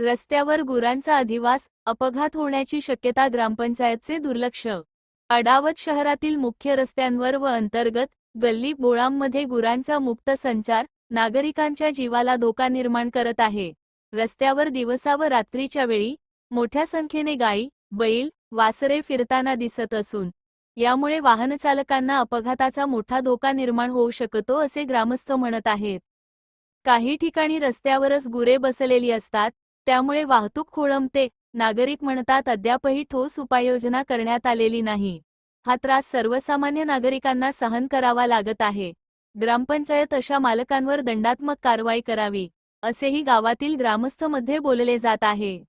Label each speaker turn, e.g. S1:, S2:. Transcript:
S1: रस्त्यावर गुरांचा अधिवास अपघात होण्याची शक्यता ग्रामपंचायतचे दुर्लक्ष. अडावत शहरातील मुख्य रस्त्यांवर व अंतर्गत गल्ली बोळांमध्ये गुरांचा मुक्त संचार नागरिकांच्या जीवाला धोका निर्माण करत आहे. रस्त्यावर दिवसा व रात्रीच्या वेळी मोठ्या संख्येने गायी बैल वासरे फिरताना दिसत असून यामुळे वाहनचालकांना अपघाताचा मोठा धोका निर्माण होऊ शकतो असे ग्रामस्थ म्हणत आहेत. काही ठिकाणी रस्त्यावरच गुरे बसलेली असतात त्यामुळे वाहतूक खोळंबते. नागरिक म्हणतात अद्यापही ठोस उपाययोजना करण्यात आलेली नाही. हा त्रास सर्वसामान्य नागरिकांना सहन करावा लागत आहे. ग्रामपंचायत अशा मालकांवर दंडात्मक कारवाई करावी असेही गावातील ग्रामस्थमध्ये बोलले जात आहे.